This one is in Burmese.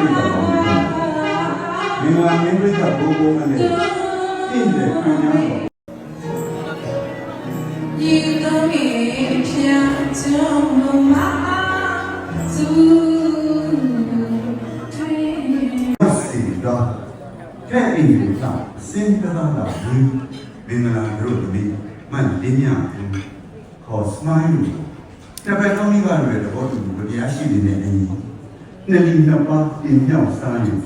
ပြတာပါမင်္ဂလာမင်းပြတာဘုံဘုံနဲ့တင့်တယ်ခံရပါဤတော်မင်းဖျားကြောင့်မမသူထွေးစီတော့ကဲအင်းကိုသာစင်တရာလာဘူးမင်္ဂလာတို့သမီးမန်လင်းမြဘူးခေါ်စမိုင်းလို့တပတ်တော်မိဘတွေတော့ဘုရားရှိနေတဲ့အင်း နှစ်လီနှစ်ပါးတင်မြောက်စားရင်